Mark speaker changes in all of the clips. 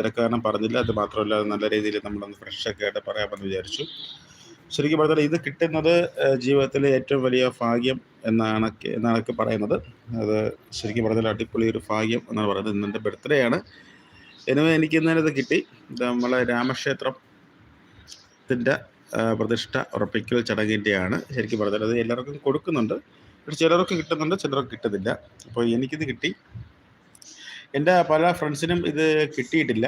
Speaker 1: തിരക്കാരണം പറഞ്ഞില്ല. അത് മാത്രമല്ല നല്ല രീതിയിൽ നമ്മളൊന്ന് ഫ്രഷൊക്കെ ആയിട്ട് പറയാമെന്ന് വിചാരിച്ചു. ശരിക്കും പറഞ്ഞാൽ ഇത് കിട്ടുന്നത് ജീവിതത്തിലെ ഏറ്റവും വലിയ ഭാഗ്യം എന്നാണ് എന്നാണൊക്കെ പറയുന്നത്. അത് ശരിക്കും പറഞ്ഞാൽ അടിപൊളി ഒരു ഭാഗ്യം എന്നാണ് പറയുന്നത്. ഇന്ന് എന്റെ ബർത്ത്ഡേ ആണ്. എനിവേ എനിക്ക് ഇന്നലെ ഇത് കിട്ടി. നമ്മളെ രാമക്ഷേത്രത്തിന്റെ പ്രതിഷ്ഠ ഉറപ്പിക്കൽ ചടങ്ങിന്റെയാണ്. ശരിക്കും പറഞ്ഞാൽ അത് എല്ലാവർക്കും കൊടുക്കുന്നുണ്ട്. പക്ഷെ ചിലർക്ക് കിട്ടുന്നുണ്ട് ചിലർക്ക് കിട്ടുന്നില്ല. അപ്പോൾ എനിക്കിത് കിട്ടി. എന്റെ പല ഫ്രണ്ട്സിനും ഇത് കിട്ടിയിട്ടില്ല.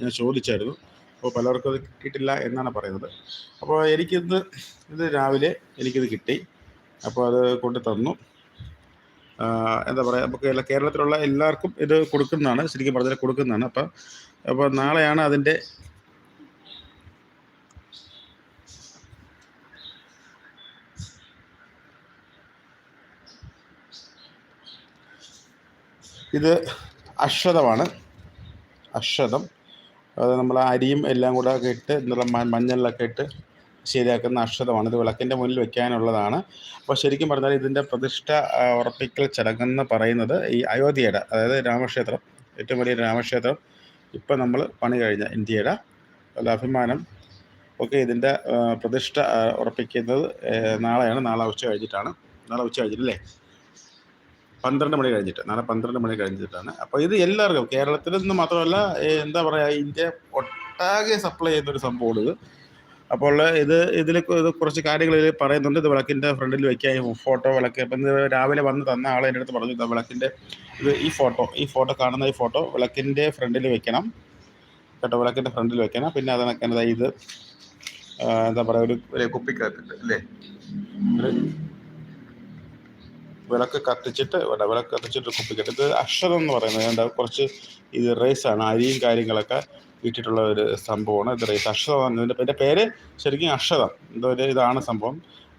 Speaker 1: ഞാൻ ചോദിച്ചായിരുന്നു. അപ്പോൾ പലർക്കും അത് കിട്ടിയിട്ടില്ല എന്നാണ് പറയുന്നത്. അപ്പോൾ എനിക്കിത് ഇത് രാവിലെ എനിക്കിത് കിട്ടി. അപ്പോൾ അത് കൊണ്ട് തന്നു. എന്താ പറയുക നമുക്ക് കേരളത്തിലുള്ള എല്ലാവർക്കും ഇത് കൊടുക്കുന്നതാണ്. ശരിക്കും പറഞ്ഞാൽ കൊടുക്കുന്നതാണ്. അപ്പം അപ്പോൾ നാളെയാണ് അതിന്റെ ഇത് അക്ഷതമാണ് അക്ഷതം അത് നമ്മൾ അരിയും എല്ലാം കൂടെ ഒക്കെ ഇട്ട് എന്നുള്ള മഞ്ഞളിലൊക്കെ ഇട്ട് ശരിയാക്കുന്ന അക്ഷതമാണ് ഇത് വിളക്കിന്റെ മുന്നിൽ വെക്കാനുള്ളതാണ്. അപ്പോൾ ശരിക്കും പറഞ്ഞാൽ ഇതിന്റെ പ്രതിഷ്ഠ ഉറപ്പിക്കൽ ചടങ്ങെന്ന് പറയുന്നത് ഈ അയോധ്യയുടെ അതായത് രാമക്ഷേത്രം ഏറ്റവും വലിയ രാമക്ഷേത്രം ഇപ്പം നമ്മൾ പണി കഴിഞ്ഞ ഇന്ത്യയുടെ. അഭിമാനം ഒക്കെ ഇതിന്റെ പ്രതിഷ്ഠ ഉറപ്പിക്കുന്നത് നാളെയാണ്. നാളെ ഉച്ച കഴിഞ്ഞിട്ടാണ്. നാളെ ഉച്ച കഴിഞ്ഞിട്ടല്ലേ? പന്ത്രണ്ട് മണി കഴിഞ്ഞിട്ട് നാളെ പന്ത്രണ്ട് മണി കഴിഞ്ഞിട്ടാണ്. അപ്പോൾ ഇത് എല്ലാവർക്കും കേരളത്തിൽ നിന്ന് മാത്രമല്ല എന്താ പറയുക ഇന്ത്യ ഒട്ടാകെ സപ്ലൈ ചെയ്യുന്ന ഒരു സംഭവമാണ് ഇത്. അപ്പോൾ ഇത് ഇതിൽ ഇത് കുറച്ച് കാര്യങ്ങൾ ഇതിൽ പറയുന്നുണ്ട്. ഇത് വിളക്കിന്റെ ഫ്രണ്ടിൽ വെക്കാൻ ഫോട്ടോ വിളക്ക്. ഇപ്പം ഇത് രാവിലെ വന്ന് തന്ന ആൾ എന്റെ അടുത്ത് പറഞ്ഞു വിളക്കിന്റെ ഇത് ഈ ഫോട്ടോ ഈ ഫോട്ടോ കാണുന്ന ഈ ഫോട്ടോ വിളക്കിന്റെ ഫ്രണ്ടിൽ വെക്കണം. കേട്ടോ വിളക്കിന്റെ ഫ്രണ്ടിൽ വെക്കണം. പിന്നെ അതിനൊക്കെ ഇത് എന്താ പറയുക ഒരു കുപ്പിക്കകത്തിട്ട് അല്ലേ? വിളക്ക് കത്തിച്ചിട്ട് ഇവിടെ വിളക്ക് കത്തിച്ചിട്ട് കുപ്പിക്കട്ട് ഇത് അക്ഷരം എന്ന് പറയുന്നത്. എന്താ കുറച്ച് ഇത് റൈസാണ് അരിയും കാര്യങ്ങളൊക്കെ ഇട്ടിട്ടുള്ള ഒരു സംഭവമാണ് ഇത് റേസ് അക്ഷതം ഇതിന്റെ ഇതിന്റെ പേര് ശരിക്കും അക്ഷതം എന്തോ ഒരു ഇതാണ് സംഭവം.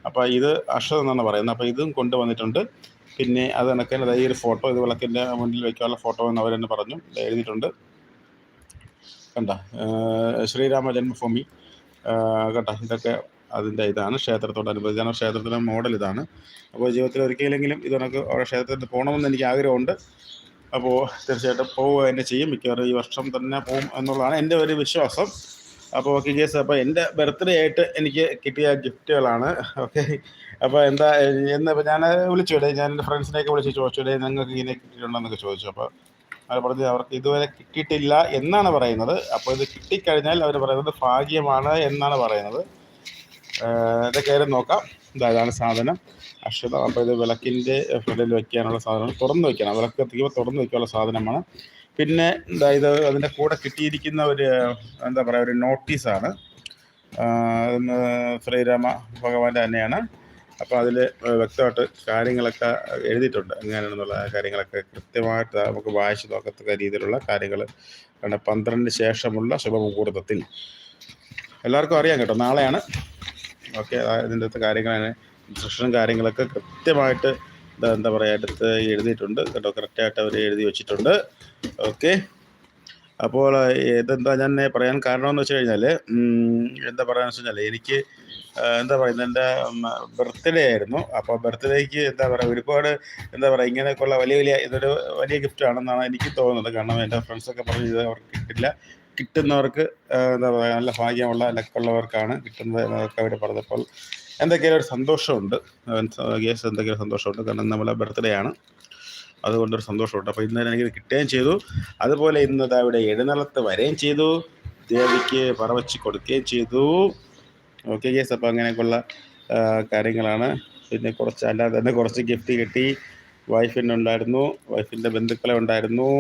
Speaker 1: അപ്പോൾ ഇത് അക്ഷതം എന്നാണ് പറയുന്നത്. അപ്പോൾ ഇതും കൊണ്ടുവന്നിട്ടുണ്ട്. പിന്നെ അത് കണക്ക് തന്നെ ഈ ഒരു ഫോട്ടോ ഇത് വിളക്കിന്റെ മുന്നിൽ വയ്ക്കാനുള്ള ഫോട്ടോ എന്ന് അവർ പറഞ്ഞു. എഴുതിയിട്ടുണ്ട്. കണ്ട ശ്രീരാമ ജന്മഭൂമി. കേട്ടോ ഇതൊക്കെ അതിന്റെ ഇതാണ് ക്ഷേത്രത്തോടനുബന്ധിച്ചാണ് ക്ഷേത്രത്തിന്റെ മോഡൽ ഇതാണ്. അപ്പോൾ ജീവിതത്തിൽ ഒരിക്കലെങ്കിലും ഇത് കണക്ക് അവിടെ ക്ഷേത്രത്തിൽ പോകണമെന്ന് എനിക്ക് ആഗ്രഹമുണ്ട്. അപ്പോൾ തീർച്ചയായിട്ടും പോവുക തന്നെ ചെയ്യും. മിക്കവാറും ഈ വർഷം തന്നെ പോകും എന്നുള്ളതാണ് എന്റെ ഒരു വിശ്വാസം. അപ്പോൾ ഓക്കെ ജേസ് അപ്പോൾ എന്റെ ബർത്ത്ഡേ ആയിട്ട് എനിക്ക് കിട്ടിയ ഗിഫ്റ്റുകളാണ്. ഓക്കെ അപ്പോൾ എന്താ എന്നപ്പോൾ ഞാൻ വിളിച്ചു. ഇടേ ഞാൻ എന്റെ ഫ്രണ്ട്സിനെയൊക്കെ വിളിച്ച് ചോദിച്ചു. ഇടേ നിങ്ങൾക്ക് ഇങ്ങനെ കിട്ടിയിട്ടുണ്ടെന്നൊക്കെ ചോദിച്ചു. അപ്പോൾ അവർ പറഞ്ഞു അവർക്ക് ഇതുവരെ കിട്ടിയിട്ടില്ല എന്നാണ് പറയുന്നത്. അപ്പോൾ ഇത് കിട്ടിക്കഴിഞ്ഞാൽ അവർ പറയുന്നത് ഭാഗ്യമാണ് എന്നാണ് പറയുന്നത്. ഏഹ് കയറി നോക്കാം. ഇതാ ഇതാണ് സാധനം. അക്ഷത അപ്പോൾ ഇത് വിളക്കിന്റെ ഫ്രണ്ടിൽ വയ്ക്കാനുള്ള സാധനം തുറന്ന് വയ്ക്കണം വിളക്ക് കത്തിക്കുമ്പോൾ തുറന്ന് വയ്ക്കാനുള്ള സാധനമാണ്. പിന്നെ ഇത് അതിന്റെ കൂടെ കിട്ടിയിരിക്കുന്ന ഒരു എന്താ പറയുക ഒരു നോട്ടീസാണ് ശ്രീരാമ ഭഗവാന്റെ തന്നെയാണ് അപ്പോൾ അതിൽ വ്യക്തമായിട്ട് കാര്യങ്ങളൊക്കെ എഴുതിയിട്ടുണ്ട്. എങ്ങനെയാണെന്നുള്ള കാര്യങ്ങളൊക്കെ കൃത്യമായിട്ട് നമുക്ക് വായിച്ച് നോക്കത്തക്ക രീതിയിലുള്ള കാര്യങ്ങൾ. പന്ത്രണ്ടിന് ശേഷമുള്ള ശുഭമുഹൂർത്തത്തിൽ എല്ലാവർക്കും അറിയാം കേട്ടോ. നാളെയാണ്. ഓക്കെ ഇതിന്റെ അകത്ത് കാര്യങ്ങളാണ്. ഇൻസ്ട്രക്ഷനും കാര്യങ്ങളൊക്കെ കൃത്യമായിട്ട് എന്താ പറയുക അടുത്ത് എഴുതിയിട്ടുണ്ട്. കേട്ടോ കറക്റ്റായിട്ട് അവർ എഴുതി വെച്ചിട്ടുണ്ട്. ഓക്കെ. അപ്പോൾ ഇതെന്താ ഞാൻ പറയാൻ കാരണമെന്ന് വെച്ച് കഴിഞ്ഞാൽ എന്താ പറയുക വെച്ച് കഴിഞ്ഞാൽ എനിക്ക് എന്താ പറയുന്നത് എന്റെ ബർത്ത്ഡേ ആയിരുന്നു. അപ്പോൾ ബർത്ത്ഡേക്ക് എന്താ പറയുക ഒരുപാട് എന്താ പറയുക ഇങ്ങനെയൊക്കെയുള്ള വലിയ വലിയ ഇതൊരു വലിയ ഗിഫ്റ്റ് ആണെന്നാണ് എനിക്ക് തോന്നുന്നത്. കാരണം എന്റെ ഫ്രണ്ട്സൊക്കെ പറഞ്ഞു ഇത് അവർക്ക് കിട്ടില്ല. കിട്ടുന്നവർക്ക് എന്താ പറയുക നല്ല ഭാഗ്യമുള്ള ലക്കുള്ളവർക്കാണ് കിട്ടുന്നത് എന്നൊക്കെ അവർ പറഞ്ഞപ്പോൾ എന്തൊക്കെയാലും ഒരു സന്തോഷമുണ്ട്. ഗ്യാസ് എന്തെങ്കിലും സന്തോഷമുണ്ട്. കാരണം നമ്മളെ ബർത്ത്ഡേ ആണ്. അതുകൊണ്ടൊരു സന്തോഷമുണ്ട്. അപ്പോൾ ഇന്നലെ എനിക്കിത് കിട്ടുകയും ചെയ്തു. അതുപോലെ ഇന്ന് അവിടെ എഴുന്നള്ളത്ത് വരികയും ചെയ്തു. ദേവിക്ക് പറവച്ച് കൊടുക്കുകയും ചെയ്തു. ഓക്കെ ഗ്യാസ് അപ്പോൾ അങ്ങനെയൊക്കെയുള്ള കാര്യങ്ങളാണ്. പിന്നെ കുറച്ച് അല്ലാതെ തന്നെ കുറച്ച് ഗിഫ്റ്റ് കിട്ടി. വൈഫിന്റെ ഉണ്ടായിരുന്നു വൈഫിന്റെ ബന്ധുക്കളെ ഉണ്ടായിരുന്നു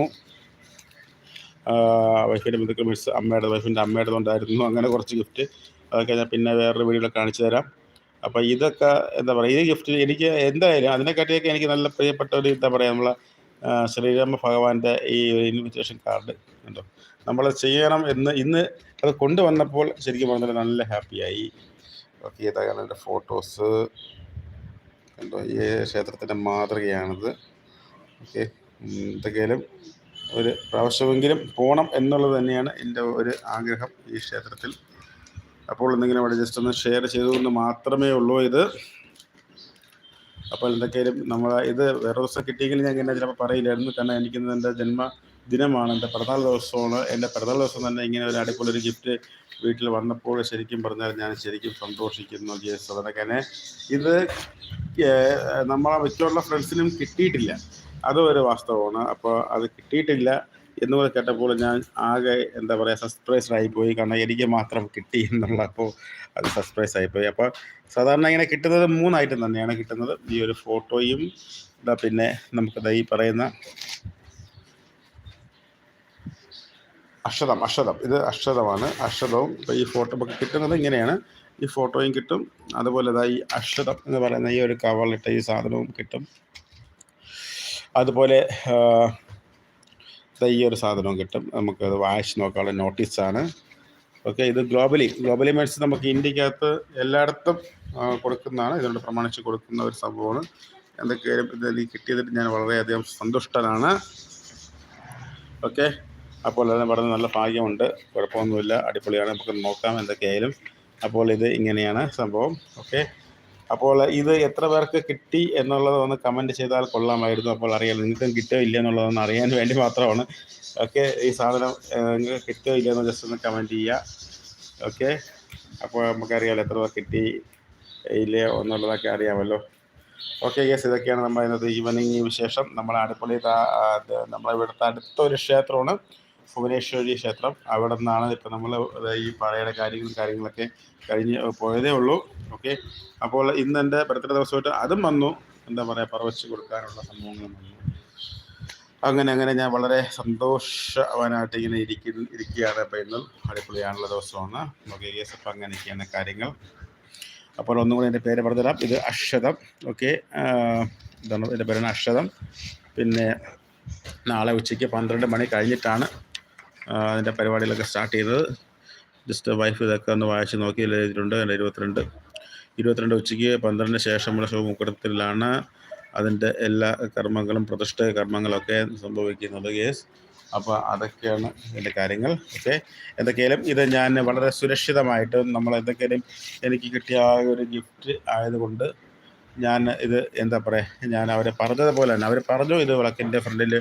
Speaker 1: വൈഫിന്റെ ബന്ധുക്കൾ മിസ് അമ്മയുടെ വൈഫിന്റെ അമ്മയുടെ ഉണ്ടായിരുന്നു അങ്ങനെ കുറച്ച് ഗിഫ്റ്റ് അതൊക്കെ ഞാൻ പിന്നെ വേറൊരു വീഡിയോയിൽ കാണിച്ചു തരാം. അപ്പോൾ ഇതൊക്കെ എന്താ പറയുക ഈ ഗിഫ്റ്റ് എനിക്ക് എന്തായാലും അതിനെക്കാട്ടിയൊക്കെ എനിക്ക് നല്ല പ്രിയപ്പെട്ട ഒരു എന്താ പറയുക നമ്മളെ ശ്രീരാമ ഭഗവാന്റെ ഈ ഇൻവിറ്റേഷൻ കാർഡ് ഉണ്ടോ? നമ്മൾ ചെയ്യണം എന്ന് ഇന്ന് അത് കൊണ്ടുവന്നപ്പോൾ ശരിക്കും പറഞ്ഞാൽ നല്ല ഹാപ്പിയായി ഓക്കെ ഇതാണ് എന്റെ ഫോട്ടോസ് കണ്ടോ ഈ ക്ഷേത്രത്തിന്റെ മാതൃകയാണിത്. ഓക്കെ എന്തൊക്കെയാലും ഒരു പ്രാവശ്യമെങ്കിലും പോകണം എന്നുള്ളത് തന്നെയാണ് എന്റെ ഒരു ആഗ്രഹം ഈ ക്ഷേത്രത്തിൽ. അപ്പോൾ എന്തെങ്കിലും അവിടെ ജസ്റ്റ് ഒന്ന് ഷെയർ ചെയ്തുകൊണ്ട് മാത്രമേ ഉള്ളൂ ഇത്. അപ്പോൾ എന്തൊക്കെയായാലും നമ്മൾ ഇത് വേറെ ദിവസം കിട്ടിയെങ്കിൽ ഞാൻ ഇങ്ങനെ ചിലപ്പോൾ പറയില്ലായിരുന്നു. കാരണം എനിക്കിന്ന് എന്റെ ജന്മ ദിനമാണ് എന്റെ പിറന്നാൾ ദിവസമാണ്. എന്റെ പിറന്നാൾ ദിവസം തന്നെ ഇങ്ങനെ ഒരു അടിപൊളി ഒരു ഗിഫ്റ്റ് വീട്ടിൽ വന്നപ്പോൾ ശരിക്കും പറഞ്ഞാൽ ഞാൻ ശരിക്കും സന്തോഷിക്കുന്നു ജയസ്. അതൊക്കെ ഇത് നമ്മളെ മിക്കുള്ള ഫ്രണ്ട്സിനും കിട്ടിയിട്ടില്ല. അതും ഒരു വാസ്തവമാണ്. അപ്പോൾ അത് കിട്ടിയിട്ടില്ല എന്നുകൂടെ കേട്ടപ്പോൾ ഞാൻ ആകെ എന്താ പറയുക സസ്പ്രൈസ്ഡ് ആയിപ്പോയി കാരണം എനിക്ക് മാത്രം കിട്ടി എന്നുള്ള അപ്പോൾ അത് സസ്പ്രൈസ് ആയിപ്പോയി അപ്പോൾ സാധാരണ ഇങ്ങനെ കിട്ടുന്നത് മൂന്നായിട്ടും തന്നെയാണ് കിട്ടുന്നത്. ഈ ഒരു ഫോട്ടോയും ഇതാ പിന്നെ നമുക്ക് ഈ പറയുന്ന അക്ഷതം അക്ഷതം. ഇത് അക്ഷതമാണ്. അക്ഷതവും ഇപ്പോൾ ഈ ഫോട്ടോ നമുക്ക് കിട്ടുന്നത് ഇങ്ങനെയാണ്. ഈ ഫോട്ടോയും കിട്ടും. അതുപോലെ ഈ അക്ഷതം എന്ന് പറയുന്ന ഈ ഒരു കവറിലിട്ട ഈ സാധനവും കിട്ടും. അതുപോലെ ഈ ഒരു സാധനവും കിട്ടും. നമുക്കത് വായിച്ച് നോക്കാനുള്ള നോട്ടീസാണ്. ഓക്കെ ഇത് ഗ്ലോബലി. ഗ്ലോബലി മീൻസ് നമുക്ക് ഇന്ത്യക്കകത്ത് എല്ലായിടത്തും കൊടുക്കുന്നതാണ്. ഇതിനോട് പ്രമാണിച്ച് കൊടുക്കുന്ന ഒരു സംഭവമാണ്. എന്തൊക്കെയായാലും എനിക്ക് കിട്ടിയതിൽ ഞാൻ വളരെയധികം സന്തുഷ്ടനാണ്. ഓക്കെ അപ്പോൾ അതിനെ വളരെ നല്ല ഭാഗ്യമുണ്ട്. കുഴപ്പമൊന്നുമില്ല. അടിപൊളിയാണ്. നമുക്ക് നോക്കാം എന്തൊക്കെയായാലും. അപ്പോൾ ഇത് ഇങ്ങനെയാണ് സംഭവം. ഓക്കെ അപ്പോൾ ഇത് എത്ര പേർക്ക് കിട്ടി എന്നുള്ളത് ഒന്ന് കമന്റ് ചെയ്താൽ കൊള്ളാമായിരുന്നു. അപ്പോൾ അറിയാം നിങ്ങൾക്കും കിട്ടോ ഇല്ല എന്നുള്ളതൊന്ന് അറിയാൻ വേണ്ടി മാത്രമാണ്. ഓക്കെ ഈ സാധനം നിങ്ങൾക്ക് കിട്ടോ ഇല്ല എന്ന് ജസ്റ്റ് ഒന്ന് കമന്റ് ചെയ്യുക ഓക്കെ അപ്പോൾ നമുക്കറിയാമല്ലോ എത്ര പേർ കിട്ടി ഇല്ലയോ എന്നുള്ളതൊക്കെ അറിയാമല്ലോ. ഓക്കെ ഗസ് ഇതൊക്കെയാണ് നമ്മൾ ഇന്നത്തെ ഈവനിങ് വിശേഷം. നമ്മളെ അടുപ്പള്ളി നമ്മളെ ഇവിടുത്തെ അടുത്തൊരു ക്ഷേത്രമാണ്. ഭുവനേശ്വരി ക്ഷേത്രം. അവിടെ നിന്നാണ് ഇപ്പം നമ്മൾ ഈ പഴയുടെ കാര്യങ്ങളും കാര്യങ്ങളൊക്കെ കഴിഞ്ഞ് പോയതേ ഉള്ളൂ. ഓക്കെ? അപ്പോൾ ഇന്ന് എന്റെ ബർത്ത്ഡേ ദിവസമായിട്ട് അതും വന്നു. എന്താ പറയുക പറവച്ച് കൊടുക്കാനുള്ള സംഭവങ്ങളും വന്നു. അങ്ങനെ അങ്ങനെ ഞാൻ വളരെ സന്തോഷവാനായിട്ട് ഇങ്ങനെ ഇരിക്കുന്ന ഇരിക്കുകയാണ്. അപ്പോൾ ഇന്ന് അടിപൊളിയാണുള്ള ദിവസമാണ്. ഓക്കെ എസ് അപ്പം അങ്ങനെയൊക്കെയാണ് കാര്യങ്ങൾ. അപ്പോൾ ഒന്നും കൂടി എന്റെ പേര് പറഞ്ഞുതരാം. ഇത് അക്ഷതം. ഓക്കെ? എന്താണ് എന്റെ പേരാണ് അക്ഷതം. പിന്നെ നാളെ ഉച്ചയ്ക്ക് പന്ത്രണ്ട് മണി കഴിഞ്ഞിട്ടാണ് അതിന്റെ പരിപാടികളൊക്കെ സ്റ്റാർട്ട് ചെയ്തത്. ജസ്റ്റ് വൈഫ് ഇതൊക്കെ ഒന്ന് വായിച്ച് നോക്കി എഴുതിയിട്ടുണ്ട് എന്റെ ഇരുപത്തിരണ്ട്. ഇരുപത്തിരണ്ട് ഉച്ചയ്ക്ക് പന്ത്രണ്ടിന് ശേഷമുള്ള ശുഭമുഹൂർത്തത്തിലാണ് അതിന്റെ എല്ലാ കർമ്മങ്ങളും പ്രതിഷ്ഠ കർമ്മങ്ങളൊക്കെ സംഭവിക്കുന്നത് യെസ് അപ്പോൾ അതൊക്കെയാണ് എന്റെ കാര്യങ്ങൾ ഓക്കെ എന്തൊക്കെയാലും ഇത് ഞാൻ വളരെ സുരക്ഷിതമായിട്ട് നമ്മൾ എന്തൊക്കെയാലും എനിക്ക് കിട്ടിയ ആ ഒരു ഗിഫ്റ്റ് ആയതുകൊണ്ട് ഞാൻ ഇത് എന്താ പറയുക ഞാൻ അവരെ പറഞ്ഞതുപോലെ തന്നെ അവർ പറഞ്ഞു ഇത് വിളക്കിന്റെ ഫ്രണ്ടിൽ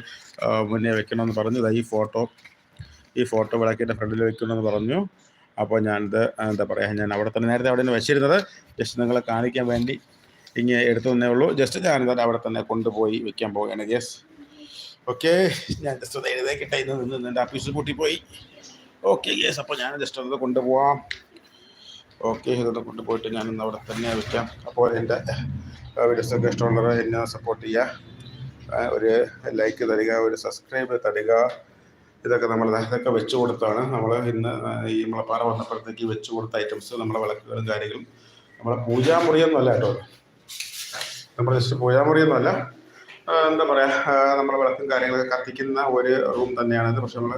Speaker 1: മുന്നേ വെക്കണമെന്ന് പറഞ്ഞു ഈ ഫോട്ടോ. ഈ ഫോട്ടോ വിളക്കിന്റെ ഫ്രണ്ടിൽ വെക്കണമെന്ന് പറഞ്ഞു. അപ്പോൾ ഞാനിത് എന്താ പറയുക ഞാൻ അവിടെ തന്നെ നേരത്തെ അവിടെ നിന്ന് വെച്ചിരുന്നത്. ജസ്റ്റ് നിങ്ങളെ കാണിക്കാൻ വേണ്ടി ഇങ്ങനെ എടുത്തു തന്നേ ഉള്ളൂ. ജസ്റ്റ് ഞാനിത് അവിടെ തന്നെ കൊണ്ടുപോയി വെക്കാൻ പോവുകയാണ്. യെസ് ഓക്കെ ഞാൻ ജസ്റ്റ് ഒന്ന് എഴുതേക്കിട്ടെ ഇന്ന് നിന്ന് എന്റെ ആഫീസിൽ കൂട്ടിപ്പോയി ഓക്കെ യെസ് അപ്പോൾ ഞാൻ ജസ്റ്റ് ഒന്ന് കൊണ്ടുപോവാം. ഓക്കെ ഇതൊന്ന് കൊണ്ടുപോയിട്ട് ഞാൻ ഞാനിന്ന് അവിടെ തന്നെ വെക്കാം. അപ്പോൾ എന്റെ വീഡിയോസൊക്കെ ഇഷ്ടമുള്ളവർ എന്നെ സപ്പോർട്ട് ചെയ്യുക. ഒരു ലൈക്ക് തരിക ഒരു സബ്സ്ക്രൈബ് തരിക. ഇതൊക്കെ നമ്മൾ ഇതൊക്കെ വെച്ച് കൊടുത്താണ്. നമ്മൾ ഇന്ന് ഈ നമ്മളെ പാറ വന്നപ്പോഴത്തേക്ക് വെച്ച് കൊടുത്ത ഐറ്റംസ് നമ്മളെ വിളക്കുകളും കാര്യങ്ങളും. നമ്മളെ പൂജാമുറിയൊന്നും അല്ല കേട്ടോ നമ്മൾ ജസ്റ്റ് പൂജാമുറിയൊന്നുമല്ല എന്താ പറയുക നമ്മളെ വിളക്കും കാര്യങ്ങളൊക്കെ കത്തിക്കുന്ന ഒരു റൂം തന്നെയാണിത് പക്ഷെ നമ്മൾ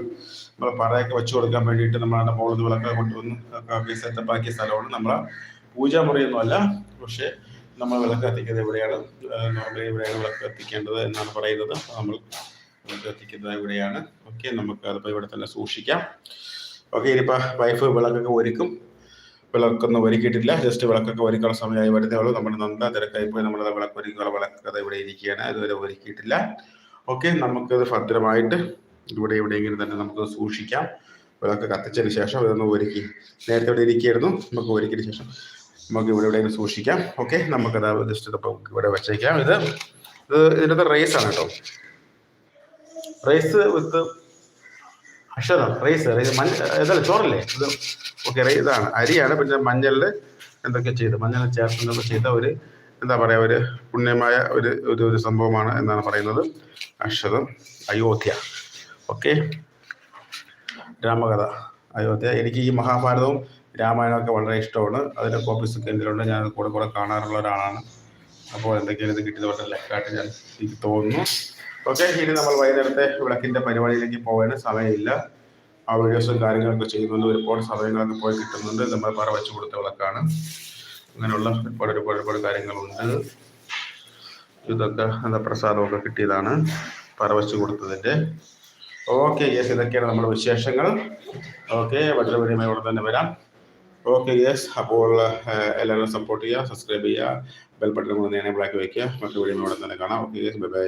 Speaker 1: നമ്മൾ പറയൊക്കെ വെച്ച് കൊടുക്കാൻ വേണ്ടിയിട്ട് നമ്മളതിന്റെ മുകളിൽ വിളക്കൊക്കെ കൊണ്ടുവന്ന് സെറ്റപ്പ് ആക്കിയ സ്ഥലമാണ് നമ്മളെ പൂജാമുറിയൊന്നുമല്ല പക്ഷെ നമ്മൾ വിളക്ക് കത്തിക്കുന്നത് ഇവിടെയാണ് നോർമലി ഇവിടെയാണ് വിളക്ക് കത്തിക്കേണ്ടത് എന്നാണ് പറയുന്നത്. നമ്മൾ എത്തിക്കുന്നത് ഇവിടെയാണ് ഓക്കെ നമുക്ക് അതിപ്പോൾ ഇവിടെ തന്നെ സൂക്ഷിക്കാം. ഓക്കെ ഇനിയിപ്പോൾ വൈഫ് വിളക്കൊക്കെ ഒരുക്കും. വിളക്കൊന്നും ഒരുക്കിയിട്ടില്ല. ജസ്റ്റ് വിളക്കൊക്കെ ഒരുക്കാനുള്ള സമയമായി വരുന്നേ ഉള്ളൂ. നമ്മുടെ നന്ദ തിരക്കായി പോയി നമ്മൾ വിളക്ക് ഒരുക്കാനുള്ള വിളക്കത് ഇവിടെ ഇരിക്കുകയാണ്. അതുവരെ ഒരുക്കിയിട്ടില്ല. ഓക്കെ നമുക്കത് ഭദ്രമായിട്ട് ഇവിടെ എവിടെയെങ്കിലും തന്നെ നമുക്ക് സൂക്ഷിക്കാം. വിളക്ക് കത്തിച്ചതിന് ശേഷം ഇതൊന്ന് ഒരുക്കി. നേരത്തെ ഇവിടെ ഇരിക്കുകയായിരുന്നു. നമുക്ക് ഒരുക്കിയതിന് ശേഷം നമുക്ക് ഇവിടെ എവിടെയെങ്കിലും സൂക്ഷിക്കാം. ഓക്കെ നമുക്കത് ജസ്റ്റ് ഇവിടെ വെച്ചേക്കാം. ഇത് ഇത് ഇതിന്റെ റേസ് ആണ് കേട്ടോ. റൈസ് വിത്ത് അക്ഷരം റൈസ് റൈസ് മഞ്ഞ ഇതല്ല ചോറല്ലേ? ഇത് ഓക്കെ ഇതാണ്. അരിയാണ് പിന്നെ മഞ്ഞളിൽ എന്തൊക്കെ ചെയ്ത്? മഞ്ഞൾ ചേർത്ത് ചെയ്ത ഒരു എന്താ പറയുക ഒരു പുണ്യമായ ഒരു ഒരു ഒരു സംഭവമാണ് എന്നാണ് പറയുന്നത്. അക്ഷരം അയോധ്യ. ഓക്കെ രാമകഥ അയോധ്യ. എനിക്ക് ഈ മഹാഭാരതവും രാമായണമൊക്കെ വളരെ ഇഷ്ടമാണ്. അതിന്റെ കോപ്പീസൊക്കെ എന്തിലുണ്ട് ഞാൻ കൂടെ കൂടെ കാണാറുള്ള ഒരാളാണ്. അപ്പോൾ എന്തൊക്കെയാണ് ഇത് കിട്ടിയത് വളരെ ലക്കായിട്ട് ഞാൻ എനിക്ക് തോന്നുന്നു. ഓക്കെ ഇനി നമ്മൾ വൈകുന്നേരത്തെ വിളക്കിന്റെ പരിപാടിയിലേക്ക് പോകാൻ സമയമില്ല. ആ വീഡിയോസും കാര്യങ്ങളൊക്കെ ചെയ്യുന്നുണ്ട് ഒരുപാട് സമയങ്ങളൊക്കെ പോയി കിട്ടുന്നുണ്ട്. നമ്മൾ പറ വെച്ച് കൊടുത്ത വിളക്കാണ്. അങ്ങനെയുള്ള ഒരുപാട് ഒരുപാട് ഒരുപാട് കാര്യങ്ങളുണ്ട്. ഇതൊക്കെ എന്താ പ്രസാദമൊക്കെ കിട്ടിയതാണ്. പറ വെച്ച് കൊടുത്തതിന്റെ ഓക്കെ യെസ് ഇതൊക്കെയാണ് നമ്മുടെ വിശേഷങ്ങൾ. ഓക്കെ വളരെ ഇവിടെ തന്നെ വരാം. ഓക്കെ യെസ് അപ്പോൾ എല്ലാവരും സപ്പോർട്ട് ചെയ്യുക സബ്സ്ക്രൈബ് ചെയ്യുക ബെൽ ബട്ടൺ കൊണ്ട് എനേബിൾ ആക്കി വയ്ക്കുക മറ്റു വീഡിയോ ഇവിടെ തന്നെ കാണാം. Okay yes bye bye